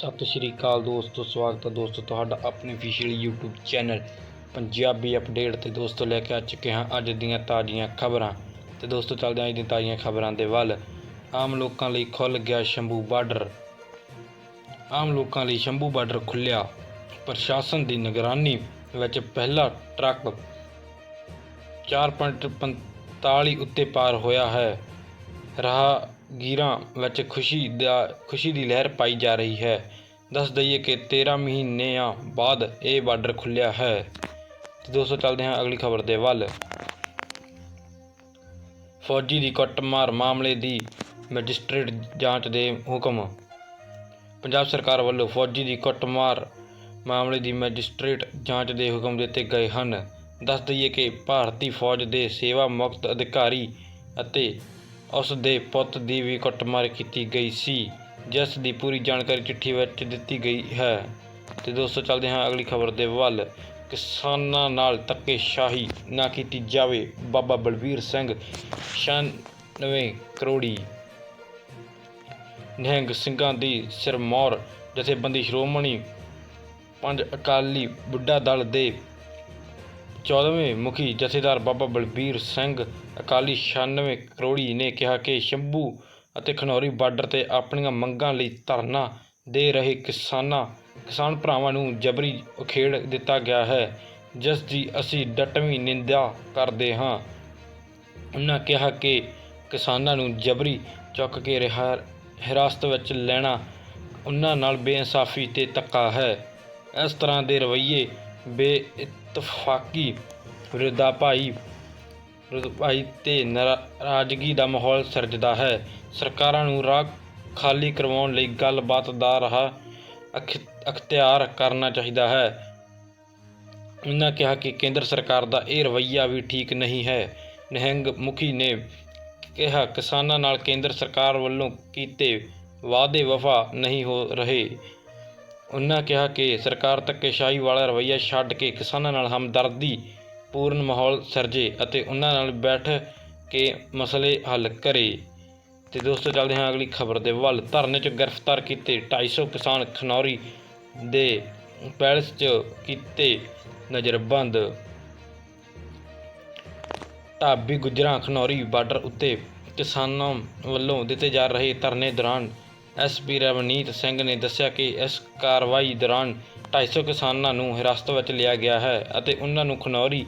ਸਤਿ ਸ਼੍ਰੀ ਅਕਾਲ ਦੋਸਤੋ, ਸਵਾਗਤ ਹੈ ਦੋਸਤੋ ਤੁਹਾਡਾ ਆਪਣੇ official YouTube channel Punjabi update ਤੇ। ਦੋਸਤੋ, ਲੈ ਕੇ ਆ ਚੁੱਕੇ ਹਾਂ ਅੱਜ ਦੀਆਂ ਤਾਜ਼ੀਆਂ ਖਬਰਾਂ। ਤੇ ਦੋਸਤੋ, ਚੱਲਦੇ ਹਾਂ ਅੱਜ ਦੀਆਂ ਤਾਜ਼ੀਆਂ ਖਬਰਾਂ ਦੇ ਵੱਲ। ਆਮ ਲੋਕਾਂ ਲਈ ਖੁੱਲ ਗਿਆ ਸ਼ੰਭੂ ਬਾਰਡਰ। ਆਮ ਲੋਕਾਂ ਲਈ ਸ਼ੰਭੂ ਬਾਰਡਰ ਖੁੱਲਿਆ ਪ੍ਰਸ਼ਾਸਨ ਦੀ ਨਿਗਰਾਨੀ ਵਿੱਚ ਪਹਿਲਾ ਟਰੱਕ 4.45 ਉੱਤੇ ਪਾਰ ਹੋਇਆ ਹੈ। ਗੀਰਾਂ ਵਿੱਚ ਖੁਸ਼ੀ ਦਾ, ਖੁਸ਼ੀ ਦੀ ਲਹਿਰ ਪਾਈ ਜਾ ਰਹੀ ਹੈ। ਦੱਸ ਦਈਏ ਕਿ 13 ਮਹੀਨਿਆਂ ਬਾਅਦ ਇਹ ਬਾਰਡਰ ਖੁੱਲਿਆ ਹੈ। ਤੇ ਦੋਸਤੋ, ਚੱਲਦੇ ਹਾਂ ਅਗਲੀ ਖਬਰ ਦੇ ਵੱਲ। ਫੌਜੀ ਦੀ ਕੁੱਟਮਾਰ ਮਾਮਲੇ ਦੀ ਮੈਜਿਸਟ੍ਰੇਟ ਜਾਂਚ ਦੇ ਹੁਕਮ। ਪੰਜਾਬ ਸਰਕਾਰ ਵੱਲੋਂ ਫੌਜੀ ਦੀ ਕੁੱਟਮਾਰ ਮਾਮਲੇ ਦੀ ਮੈਜਿਸਟ੍ਰੇਟ ਜਾਂਚ ਦੇ ਹੁਕਮ ਦਿੱਤੇ ਗਏ ਹਨ। ਦੱਸ ਦਈਏ ਕਿ ਭਾਰਤੀ ਫੌਜ ਦੇ ਸੇਵਾ ਮੁਕਤ ਅਧਿਕਾਰੀ ਅਤੇ ਉਸ ਦੇ ਪੁੱਤ ਦੀ ਵੀ ਕੁੱਟਮਾਰ ਕੀਤੀ ਗਈ ਸੀ, ਜਿਸ ਦੀ ਪੂਰੀ ਜਾਣਕਾਰੀ ਚਿੱਠੀ ਵਿੱਚ ਦਿੱਤੀ ਗਈ ਹੈ। ਤੇ ਦੋਸਤੋ, ਚੱਲਦੇ ਹਾਂ ਅਗਲੀ ਖਬਰ ਦੇ ਵੱਲ। ਕਿਸਾਨਾਂ ਨਾਲ ਧੱਕੇਸ਼ਾਹੀ ਨਾ ਕੀਤੀ ਜਾਵੇ, ਬਾਬਾ ਬਲਵੀਰ ਸਿੰਘ 96 ਕਰੋੜੀ ਨਿਹੰਗ ਸਿੰਘਾਂ ਦੀ ਸਿਰਮੌਰ, ਜਥੇਬੰਦੀ ਸ਼੍ਰੋਮਣੀ ਪੰਜ ਅਕਾਲੀ ਬੁੱਢਾ ਦਲ ਦੇ 14ਵੇਂ ਮੁਖੀ ਜਥੇਦਾਰ ਬਾਬਾ ਬਲਬੀਰ ਸਿੰਘ ਅਕਾਲੀ 96 ਕਰੋੜੀ ਨੇ ਕਿਹਾ ਕਿ ਸ਼ੰਭੂ ਅਤੇ ਖਨੌਰੀ ਬਾਰਡਰ ਤੇ ਆਪਣੀਆਂ ਮੰਗਾਂ ਲਈ ਧਰਨਾ ਦੇ ਰਹੇ ਕਿਸਾਨਾਂ, ਕਿਸਾਨ ਭਰਾਵਾਂ ਨੂੰ ਜਬਰੀ ਉਖੇੜ ਦਿੱਤਾ ਗਿਆ ਹੈ, ਜਿਸ ਦੀ ਅਸੀਂ ਡਟਵੀਂ ਨਿੰਦਾ ਕਰਦੇ ਹਾਂ। ਉਹਨਾਂ ਕਿਹਾ ਕਿ ਕਿਸਾਨਾਂ ਨੂੰ ਜਬਰੀ ਚੁੱਕ ਕੇ ਰਿਹਾ, ਹਿਰਾਸਤ ਵਿੱਚ ਲੈਣਾ ਉਹਨਾਂ ਨਾਲ ਬੇਇਨਸਾਫੀ ਤੇ ਧੱਕਾ ਹੈ। ਇਸ ਤਰ੍ਹਾਂ ਦੇ ਰਵੱਈਏ ਬੇਇਤਫਾਕੀ ਵਿਰੋਧਾਭਾਈ ਵਿਰੋਧਾਭਾਈ ਤੇ ਨਾਰਾਜ਼ਗੀ ਦਾ ਮਾਹੌਲ ਸਿਰਜਦਾ ਹੈ। ਸਰਕਾਰਾਂ ਨੂੰ ਰਾਹ ਖਾਲੀ ਕਰਵਾਉਣ ਲਈ ਗੱਲਬਾਤ ਦਾ ਰਾਹ ਅਖ- ਅਖਤਿਆਰ ਕਰਨਾ ਚਾਹੀਦਾ ਹੈ। ਉਹਨਾਂ ਕਿਹਾ ਕਿ ਕੇਂਦਰ ਸਰਕਾਰ ਦਾ ਇਹ ਰਵੱਈਆ ਵੀ ਠੀਕ ਨਹੀਂ ਹੈ। ਨਿਹੰਗ ਮੁਖੀ ਨੇ ਕਿਹਾ, ਕਿਸਾਨਾਂ ਨਾਲ ਕੇਂਦਰ ਸਰਕਾਰ ਵੱਲੋਂ ਕੀਤੇ ਵਾਅਦੇ ਵਫਾ ਨਹੀਂ ਹੋ ਰਹੇ। ਉਹਨਾਂ ਕਿਹਾ ਕਿ ਸਰਕਾਰ ਧੱਕੇਸ਼ਾਹੀ ਵਾਲਾ ਰਵੱਈਆ ਛੱਡ ਕੇ ਕਿਸਾਨਾਂ ਨਾਲ ਹਮਦਰਦੀ, ਪੂਰਨ ਮਾਹੌਲ ਸਿਰਜੇ ਅਤੇ ਉਹਨਾਂ ਨਾਲ ਬੈਠ ਕੇ ਮਸਲੇ ਹੱਲ ਕਰੇ। ਤੇ ਦੋਸਤੋ, ਚੱਲਦੇ ਹਾਂ ਅਗਲੀ ਖਬਰ ਦੇ ਵੱਲ। ਧਰਨੇ 'ਚ ਗ੍ਰਿਫਤਾਰ ਕੀਤੇ 250 ਕਿਸਾਨ ਖਨੌਰੀ ਦੇ ਪੈਲਸ 'ਚ ਕੀਤੇ ਨਜ਼ਰਬੰਦ ਢਾਬੀ ਗੁਜਰਾਂ ਖਨੌਰੀ ਬਾਰਡਰ ਉੱਤੇ ਕਿਸਾਨਾਂ ਵੱਲੋਂ ਦਿੱਤੇ ਜਾ ਰਹੇ ਧਰਨੇ ਦੌਰਾਨ ਐਸਪੀ ਰਵਨੀਤ ਸਿੰਘ ਨੇ ਦੱਸਿਆ ਕਿ ਇਸ ਕਾਰਵਾਈ ਦੌਰਾਨ 250 ਕਿਸਾਨਾਂ ਨੂੰ ਹਿਰਾਸਤ ਵਿੱਚ ਲਿਆ ਗਿਆ ਹੈ ਅਤੇ ਉਹਨਾਂ ਨੂੰ ਖਨੌਰੀ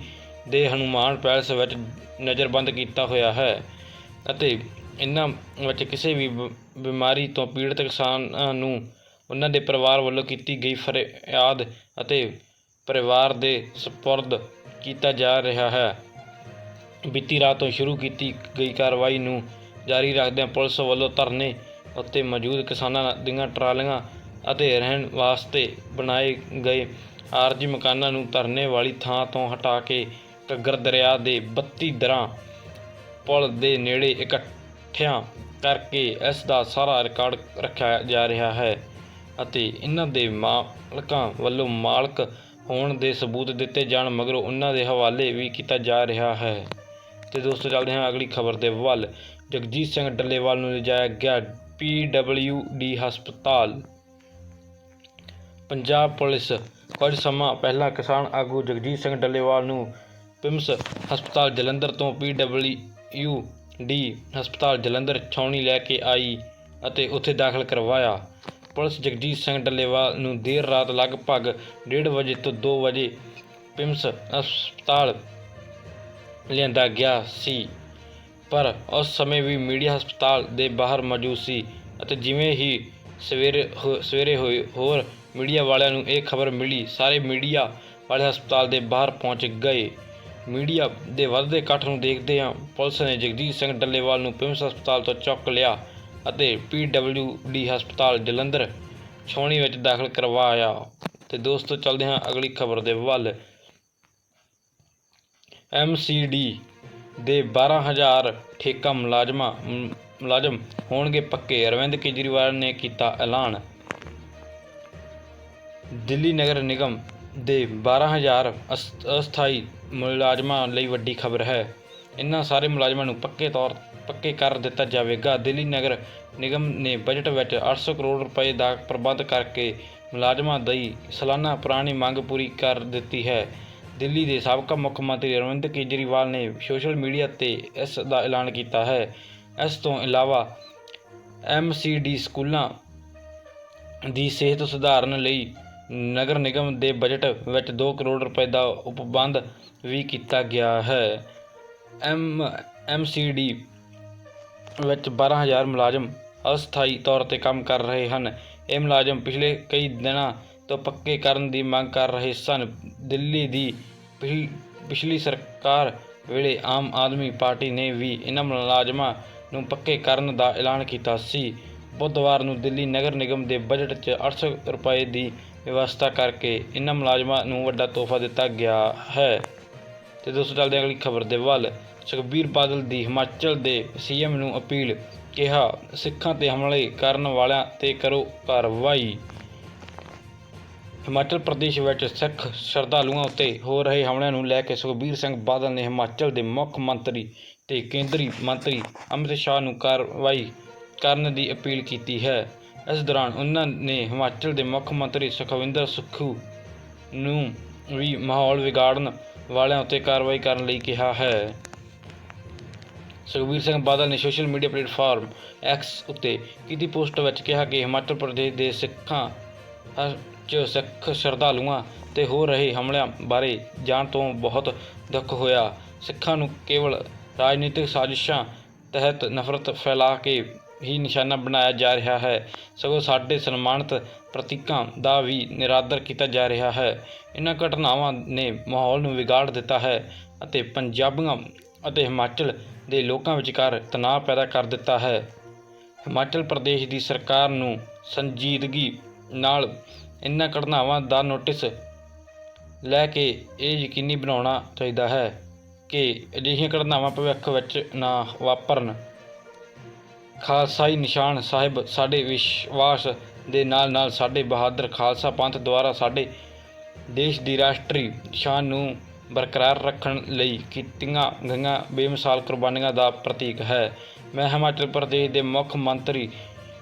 ਦੇ ਹਨੂਮਾਨ ਪੈਲਸ ਵਿੱਚ ਨਜ਼ਰਬੰਦ ਕੀਤਾ ਹੋਇਆ ਹੈ ਅਤੇ ਇਹਨਾਂ ਵਿੱਚ ਕਿਸੇ ਵੀ ਬ- ਬਿਮਾਰੀ ਤੋਂ ਪੀੜਤ ਕਿਸਾਨਾਂ ਨੂੰ ਉਹਨਾਂ ਦੇ ਪਰਿਵਾਰ ਵੱਲੋਂ ਕੀਤੀ ਗਈ ਫਰਿਆਦ ਅਤੇ ਪਰਿਵਾਰ ਦੇ ਸਪੁਰਦ ਕੀਤਾ ਜਾ ਰਿਹਾ ਹੈ। ਬੀਤੀ ਰਾਤ ਤੋਂ ਸ਼ੁਰੂ ਕੀਤੀ ਗਈ ਕਾਰਵਾਈ ਨੂੰ ਜਾਰੀ ਰੱਖਦਿਆਂ ਪੁਲਿਸ ਵੱਲੋਂ ਧਰਨੇ ਉੱਤੇ ਮੌਜੂਦ ਕਿਸਾਨਾਂ ਦੀਆਂ ਟਰਾਲੀਆਂ ਅਤੇ ਰਹਿਣ ਵਾਸਤੇ ਬਣਾਏ ਗਏ ਆਰਜੀ ਮਕਾਨਾਂ ਨੂੰ ਧਰਨੇ ਵਾਲੀ ਥਾਂ ਤੋਂ ਹਟਾ ਕੇ ਘੱਗਰ ਦਰਿਆ ਦੇ 32 ਦਰਾਂ ਪੁਲ ਦੇ ਨੇੜੇ ਇਕੱਠਿਆਂ ਕਰਕੇ ਇਸ ਦਾ ਸਾਰਾ ਰਿਕਾਰਡ ਰੱਖਿਆ ਜਾ ਰਿਹਾ ਹੈ ਅਤੇ ਇਹਨਾਂ ਦੇ ਮਾਲਕਾਂ ਵੱਲੋਂ ਮਾਲਕ ਹੋਣ ਦੇ ਸਬੂਤ ਦਿੱਤੇ ਜਾਣ ਮਗਰੋਂ ਉਹਨਾਂ ਦੇ ਹਵਾਲੇ ਵੀ ਕੀਤਾ ਜਾ ਰਿਹਾ ਹੈ। ਤੇ ਦੋਸਤੋ, ਚੱਲਦੇ ਹਾਂ ਅਗਲੀ ਖਬਰ ਦੇ ਵੱਲ। ਜਗਜੀਤ ਸਿੰਘ ਡੱਲੇਵਾਲ ਨੂੰ ਲਿਜਾਇਆ ਗਿਆ ਪੀ ਡਬਲਿਊ ਡੀ ਹਸਪਤਾਲ। ਪੰਜਾਬ ਪੁਲਿਸ ਕੁਝ ਸਮਾਂ ਪਹਿਲਾਂ ਕਿਸਾਨ ਆਗੂ ਜਗਜੀਤ ਸਿੰਘ ਡੱਲੇਵਾਲ ਨੂੰ ਪਿਮਸ ਹਸਪਤਾਲ ਜਲੰਧਰ ਤੋਂ ਡੀ ਹਸਪਤਾਲ ਜਲੰਧਰ ਛਾਉਣੀ ਲੈ ਕੇ ਆਈ ਅਤੇ ਉੱਥੇ ਦਾਖਲ ਕਰਵਾਇਆ। ਪੁਲਿਸ ਜਗਜੀਤ ਸਿੰਘ ਡੱਲੇਵਾਲ ਨੂੰ ਦੇਰ ਰਾਤ ਲਗਭਗ 1:30 ਵਜੇ ਤੋਂ 2 ਵਜੇ ਪਿਮਸ ਹਸਪਤਾਲ ਲਿਆਂਦਾ ਗਿਆ ਸੀ। ਪਰ ਉਸ ਸਮੇਂ ਵੀ ਮੀਡੀਆ ਹਸਪਤਾਲ ਦੇ ਬਾਹਰ ਮੌਜੂਦ ਸੀ ਅਤੇ ਜਿਵੇਂ ਹੀ ਸਵੇਰੇ ਹੋ- ਸਵੇਰੇ ਹੋਏ, ਹੋਰ ਮੀਡੀਆ ਵਾਲਿਆਂ ਨੂੰ ਇਹ ਖਬਰ ਮਿਲੀ, ਸਾਰੇ ਮੀਡੀਆ ਵਾਲੇ ਹਸਪਤਾਲ ਦੇ ਬਾਹਰ ਪਹੁੰਚ ਗਏ। ਮੀਡੀਆ ਦੇ ਵੱਧਦੇ ਇਕੱਠ ਨੂੰ ਦੇਖਦਿਆਂ ਪੁਲਿਸ ਨੇ ਜਗਜੀਤ ਸਿੰਘ ਡੱਲੇਵਾਲ ਨੂੰ ਪਿੰਮਸ ਹਸਪਤਾਲ ਤੋਂ ਚੁੱਕ ਲਿਆ ਅਤੇ ਡੀ ਹਸਪਤਾਲ ਜਲੰਧਰ ਛਾਉਣੀ ਵਿੱਚ ਦਾਖਲ ਕਰਵਾਇਆ। ਤੇ ਦੋਸਤੋ, ਚੱਲਦੇ ਹਾਂ ਅਗਲੀ ਖਬਰ ਦੇ ਵੱਲ। ਐਮਸੀਡੀ ਦੇ 12000 ਠੇਕਾ ਮੁਲਾਜ਼ਮਾਂ, ਮੁਲਾਜ਼ਮ ਹੋਣਗੇ ਪੱਕੇ। ਅਰਵਿੰਦ ਕੇਜਰੀਵਾਲ ਨੇ ਕੀਤਾ ਐਲਾਨ। ਦਿੱਲੀ ਨਗਰ ਨਿਗਮ ਦੇ 12000 ਅਸ- ਅਸਥਾਈ ਮੁਲਾਜ਼ਮਾਂ ਲਈ ਵੱਡੀ ਖਬਰ ਹੈ। ਇਨ੍ਹਾਂ ਸਾਰੇ ਮੁਲਾਜ਼ਮਾਂ ਨੂੰ ਪੱਕੇ ਤੌਰ, ਪੱਕੇ ਕਰ ਦਿੱਤਾ ਜਾਵੇਗਾ। ਦਿੱਲੀ ਨਗਰ ਨਿਗਮ ਨੇ ਬਜਟ ਵਿੱਚ 800 ਕਰੋੜ ਰੁਪਏ ਦਾ ਪ੍ਰਬੰਧ ਕਰਕੇ ਮੁਲਾਜ਼ਮਾਂ ਦੀ ਸਾਲਾਨਾ ਪੁਰਾਣੀ ਮੰਗ ਪੂਰੀ ਕਰ ਦਿੱਤੀ ਹੈ। ਦਿੱਲੀ ਦੇ ਸਾਬਕਾ ਮੁੱਖ ਮੰਤਰੀ ਅਰਵਿੰਦ ਕੇਜਰੀਵਾਲ ਨੇ ਸੋਸ਼ਲ ਮੀਡੀਆ ਤੇ ਇਸ ਦਾ ਐਲਾਨ ਕੀਤਾ ਹੈ। ਇਸ ਤੋਂ ਇਲਾਵਾ ਐਮਸੀਡੀ ਸਕੂਲਾਂ ਦੀ ਸਿਹਤ ਸੁਧਾਰਨ ਲਈ ਨਗਰ ਨਿਗਮ ਦੇ ਬਜਟ ਵਿੱਚ 2 ਕਰੋੜ ਰੁਪਏ ਦਾ ਉਪਬੰਧ ਵੀ ਕੀਤਾ ਗਿਆ ਹੈ। ਐਮ ਐਮਸੀਡੀ ਵਿੱਚ 12000 ਮੁਲਾਜ਼ਮ ਅਸਥਾਈ ਤੌਰ ਤੇ ਕੰਮ ਕਰ ਰਹੇ ਹਨ। ਇਹ ਮੁਲਾਜ਼ਮ ਪਿਛਲੇ ਕਈ ਦਿਨਾਂ ਤੋਂ ਪੱਕੇ ਕਰਨ ਦੀ ਮੰਗ ਕਰ ਰਹੇ ਸਨ। ਦਿੱਲੀ ਦੀ ਪਿਛ- ਪਿਛਲੀ ਸਰਕਾਰ ਵੇਲੇ ਆਮ ਆਦਮੀ ਪਾਰਟੀ ਨੇ ਵੀ ਇਹਨਾਂ ਮੁਲਾਜ਼ਮਾਂ ਨੂੰ ਪੱਕੇ ਕਰਨ ਦਾ ਐਲਾਨ ਕੀਤਾ ਸੀ। ਬੁੱਧਵਾਰ ਨੂੰ ਦਿੱਲੀ ਨਗਰ ਨਿਗਮ ਦੇ ਬਜਟ 'ਚ 800 ਰੁਪਏ ਦੀ ਵਿਵਸਥਾ ਕਰਕੇ ਇਹਨਾਂ ਮੁਲਾਜ਼ਮਾਂ ਨੂੰ ਵੱਡਾ ਤੋਹਫਾ ਦਿੱਤਾ ਗਿਆ ਹੈ। ਤੇ ਦੋਸਤੋ, ਚੱਲਦੇ ਅਗਲੀ ਖਬਰ ਦੇ ਵੱਲ। ਸੁਖਬੀਰ ਬਾਦਲ ਦੀ ਹਿਮਾਚਲ ਦੇ ਸੀਐਮ ਨੂੰ ਅਪੀਲ, ਕਿਹਾ, ਸਿੱਖਾਂ ਤੇ ਹਮਲੇ ਕਰਨ ਵਾਲਿਆਂ ਤੇ ਕਰੋ ਕਾਰਵਾਈ। ਹਿਮਾਚਲ ਪ੍ਰਦੇਸ਼ ਵਿੱਚ ਸਿੱਖ ਸ਼ਰਧਾਲੂਆਂ ਉੱਤੇ ਹੋ ਰਹੇ ਹਮਲਿਆਂ ਨੂੰ ਲੈ ਕੇ ਸੁਖਬੀਰ ਸਿੰਘ ਬਾਦਲ ਨੇ ਹਿਮਾਚਲ ਦੇ ਮੁੱਖ ਮੰਤਰੀ ਤੇ ਕੇਂਦਰੀ ਮੰਤਰੀ ਅਮਿਤ ਸ਼ਾਹ ਨੂੰ ਕਾਰਵਾਈ ਕਰਨ ਦੀ ਅਪੀਲ ਕੀਤੀ ਹੈ। ਇਸ ਦੌਰਾਨ ਉਹਨਾਂ ਨੇ ਹਿਮਾਚਲ ਦੇ ਮੁੱਖ ਮੰਤਰੀ ਸੁਖਵਿੰਦਰ ਸੁੱਖੂ ਨੂੰ ਵੀ ਮਾਹੌਲ ਵਿਗਾੜਨ ਵਾਲਿਆਂ ਉੱਤੇ ਕਾਰਵਾਈ ਕਰਨ ਲਈ ਕਿਹਾ ਹੈ। ਸੁਖਬੀਰ ਸਿੰਘ ਬਾਦਲ ਨੇ ਸੋਸ਼ਲ ਮੀਡੀਆ ਪਲੇਟਫਾਰਮ ਐਕਸ ਉੱਤੇ ਕੀਤੀ ਪੋਸਟ ਵਿੱਚ ਕਿਹਾ ਕਿ ਹਿਮਾਚਲ ਪ੍ਰਦੇਸ਼ ਦੇ ਸਿੱਖਾਂ ਅ, 'ਚ ਸਿੱਖ ਸ਼ਰਧਾਲੂਆਂ ਤੇ ਹੋ ਰਹੇ ਹਮਲਿਆਂ ਬਾਰੇ ਜਾਣ ਤੋਂ ਬਹੁਤ ਦੁੱਖ ਹੋਇਆ। ਸਿੱਖਾਂ ਨੂੰ ਕੇਵਲ ਰਾਜਨੀਤਿਕ ਸਾਜ਼ਿਸ਼ਾਂ ਤਹਿਤ ਨਫ਼ਰਤ ਫੈਲਾ ਕੇ ਹੀ ਨਿਸ਼ਾਨਾ ਬਣਾਇਆ ਜਾ ਰਿਹਾ ਹੈ। ਸਗੋਂ ਸਾਡੇ ਸਨਮਾਨਿਤ ਪ੍ਰਤੀਕਾਂ ਦਾ ਵੀ ਨਿਰਾਦਰ ਕੀਤਾ ਜਾ ਰਿਹਾ ਹੈ। ਇਹਨਾਂ ਘਟਨਾਵਾਂ ਨੇ ਮਾਹੌਲ ਨੂੰ ਵਿਗਾੜ ਦਿੱਤਾ ਹੈ ਅਤੇ ਪੰਜਾਬੀਆਂ ਅਤੇ ਹਿਮਾਚਲ ਦੇ ਲੋਕਾਂ ਵਿਚਕਾਰ ਤਣਾਅ ਪੈਦਾ ਕਰ ਦਿੱਤਾ ਹੈ। ਹਿਮਾਚਲ ਪ੍ਰਦੇਸ਼ ਦੀ ਸਰਕਾਰ ਨੂੰ ਸੰਜੀਦਗੀ ਨਾਲ ਇਹਨਾਂ ਘਟਨਾਵਾਂ ਦਾ ਨੋਟਿਸ ਲੈ ਕੇ ਇਹ ਯਕੀਨੀ ਬਣਾਉਣਾ ਚਾਹੀਦਾ ਹੈ ਕਿ ਅਜਿਹੀਆਂ ਘਟਨਾਵਾਂ ਭਵਿੱਖ ਵਿੱਚ ਨਾ ਵਾਪਰਨ। ਖਾਲਸਾਈ ਨਿਸ਼ਾਨ ਸਾਹਿਬ ਸਾਡੇ ਵਿਸ਼ਵਾਸ ਦੇ ਨਾਲ ਨਾਲ ਸਾਡੇ ਬਹਾਦਰ ਖਾਲਸਾ ਪੰਥ ਦੁਆਰਾ ਸਾਡੇ ਦੇਸ਼ ਦੀ ਰਾਸ਼ਟਰੀ ਸ਼ਾਨ ਨੂੰ ਬਰਕਰਾਰ ਰੱਖਣ ਲਈ ਕੀਤੀਆਂ ਗਈਆਂ ਬੇਮਿਸਾਲ ਕੁਰਬਾਨੀਆਂ ਦਾ ਪ੍ਰਤੀਕ ਹੈ। ਮੈਂ ਹਿਮਾਚਲ ਪ੍ਰਦੇਸ਼ ਦੇ ਮੁੱਖ ਮੰਤਰੀ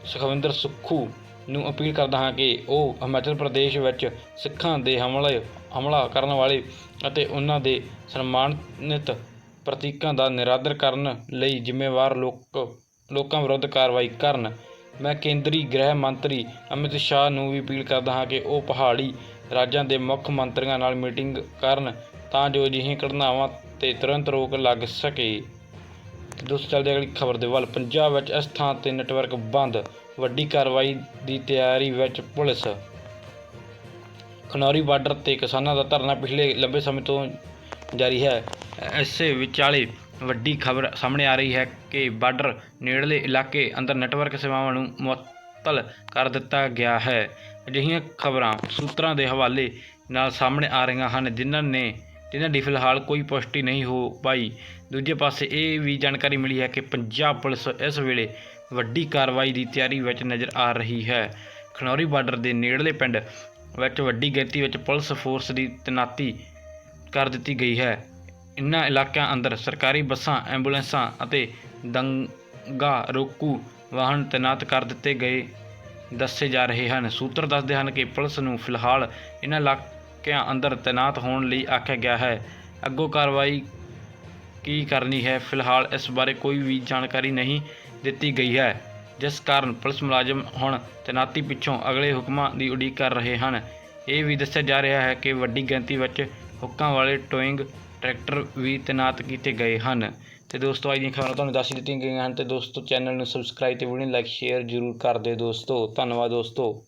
ਸੁਖਵਿੰਦਰ ਸੁੱਖੂ ਨੂੰ ਅਪੀਲ ਕਰਦਾ ਹਾਂ ਕਿ ਉਹ ਹਿਮਾਚਲ ਪ੍ਰਦੇਸ਼ ਵਿੱਚ ਸਿੱਖਾਂ ਦੇ ਹਮਲੇ, ਹਮਲਾ ਕਰਨ ਵਾਲੇ ਅਤੇ ਉਹਨਾਂ ਦੇ ਸਨਮਾਨਿਤ ਪ੍ਰਤੀਕਾਂ ਦਾ ਨਿਰਾਦਰ ਕਰਨ ਲਈ ਜ਼ਿੰਮੇਵਾਰ ਲੋਕ, ਲੋਕਾਂ ਵਿਰੁੱਧ ਕਾਰਵਾਈ ਕਰਨ। ਮੈਂ ਕੇਂਦਰੀ ਗ੍ਰਹਿ ਮੰਤਰੀ ਅਮਿਤ ਸ਼ਾਹ ਨੂੰ ਵੀ ਅਪੀਲ ਕਰਦਾ ਹਾਂ ਕਿ ਉਹ ਪਹਾੜੀ ਰਾਜਾਂ ਦੇ ਮੁੱਖ ਮੰਤਰੀਆਂ ਨਾਲ ਮੀਟਿੰਗ ਕਰਨ ਤਾਂ ਜੋ ਅਜਿਹੀਆਂ ਘਟਨਾਵਾਂ ਤੇ ਤੁਰੰਤ ਰੋਕ ਲੱਗ ਸਕੇ। ਦੋਸਤੋ, ਚੱਲਦੇ ਅਗਲੀ ਖਬਰ ਦੇ ਵੱਲ। ਪੰਜਾਬ ਵਿੱਚ ਇਸ ਥਾਂ ਤੇ ਨੈਟਵਰਕ ਬੰਦ। ਵੱਡੀ ਕਾਰਵਾਈ ਦੀ ਤਿਆਰੀ ਵਿੱਚ ਪੁਲਿਸ। ਖਨੌਰੀ ਬਾਰਡਰ ਤੇ ਕਿਸਾਨਾਂ ਦਾ ਧਰਨਾ ਪਿਛਲੇ ਲੰਬੇ ਸਮੇਂ ਤੋਂ ਜਾਰੀ ਹੈ। ਇਸੇ ਵਿਚਾਲੇ ਵੱਡੀ ਖਬਰ ਸਾਹਮਣੇ ਆ ਰਹੀ ਹੈ ਕਿ ਬਾਰਡਰ ਨੇੜਲੇ ਇਲਾਕੇ ਅੰਦਰ ਨੈਟਵਰਕ ਸੇਵਾਵਾਂ ਨੂੰ ਮੁਅੱਤਲ ਕਰ ਦਿੱਤਾ ਗਿਆ ਹੈ। ਅਜਿਹੀਆਂ ਖਬਰਾਂ ਸੂਤਰਾਂ ਦੇ ਹਵਾਲੇ ਨਾਲ ਸਾਹਮਣੇ ਆ ਰਹੀਆਂ ਹਨ, ਜਿਨ੍ਹਾਂ ਨੇ, ਜਿਨ੍ਹਾਂ ਦੀ ਫਿਲਹਾਲ ਕੋਈ ਪੁਸ਼ਟੀ ਨਹੀਂ ਹੋ ਪਾਈ। ਦੂਜੇ ਪਾਸੇ ਇਹ ਵੀ ਜਾਣਕਾਰੀ ਮਿਲੀ ਹੈ ਕਿ ਪੰਜਾਬ ਪੁਲਿਸ ਇਸ ਵੇਲੇ ਵੱਡੀ ਕਾਰਵਾਈ ਦੀ ਤਿਆਰੀ ਵਿੱਚ ਨਜ਼ਰ ਆ ਰਹੀ ਹੈ। ਖਨੌਰੀ ਬਾਰਡਰ ਦੇ ਨੇੜਲੇ ਪਿੰਡ ਵਿੱਚ ਵੱਡੀ ਗਿਣਤੀ ਵਿੱਚ ਪੁਲਿਸ ਫੋਰਸ ਦੀ ਤੈਨਾਤੀ ਕਰ ਦਿੱਤੀ ਗਈ ਹੈ। ਇਨ੍ਹਾਂ ਇਲਾਕਿਆਂ ਅੰਦਰ ਸਰਕਾਰੀ ਬੱਸਾਂ, ਐਂਬੂਲੈਂਸਾਂ ਅਤੇ ਦੰਗਾ ਰੋਕੂ ਵਾਹਨ ਤੈਨਾਤ ਕਰ ਦਿੱਤੇ ਗਏ ਦੱਸੇ ਜਾ ਰਹੇ ਹਨ। ਸੂਤਰ ਦੱਸਦੇ ਹਨ ਕਿ ਪੁਲਿਸ ਨੂੰ ਫਿਲਹਾਲ ਇਨ੍ਹਾਂ ਇਲਾਕਿਆਂ ਅੰਦਰ ਤੈਨਾਤ ਹੋਣ ਲਈ ਆਖਿਆ ਗਿਆ ਹੈ। ਅੱਗੋਂ ਕਾਰਵਾਈ ਕੀ ਕਰਨੀ ਹੈ? ਫਿਲਹਾਲ ਇਸ ਬਾਰੇ ਕੋਈ ਵੀ ਜਾਣਕਾਰੀ ਨਹੀਂ। ਦਿੱਤੀ ਗਈ ਹੈ, ਜਿਸ ਕਾਰਨ ਪੁਲਿਸ ਮੁਲਾਜ਼ਮ ਹੁਣ ਤੈਨਾਤੀ ਪਿੱਛੋਂ ਅਗਲੇ ਹੁਕਮਾਂ ਦੀ ਉਡੀਕ ਕਰ ਰਹੇ ਹਨ। ਇਹ ਵੀ ਦੱਸਿਆ ਜਾ ਰਿਹਾ ਹੈ ਕਿ ਵੱਡੀ ਗਿਣਤੀ ਵਿੱਚ ਹੁੱਕਾਂ ਵਾਲੇ ਟੋਇੰਗ ਟਰੈਕਟਰ ਵੀ ਤੈਨਾਤ ਕੀਤੇ ਗਏ ਹਨ। ਤੇ ਦੋਸਤੋ, ਅੱਜ ਦੀਆਂ ਖਬਰਾਂ ਤੁਹਾਨੂੰ ਦੱਸ ਦਿੱਤੀਆਂ ਗਈਆਂ ਹਨ ਤੇ ਦੋਸਤੋ, ਚੈਨਲ ਨੂੰ ਸਬਸਕ੍ਰਾਈਬ ਤੇ ਵੀਡੀਓ ਨੂੰ ਲਾਈਕ, ਸ਼ੇਅਰ ਜ਼ਰੂਰ ਕਰ ਦਿਓ ਦੋਸਤੋ। ਧੰਨਵਾਦ ਦੋਸਤੋ।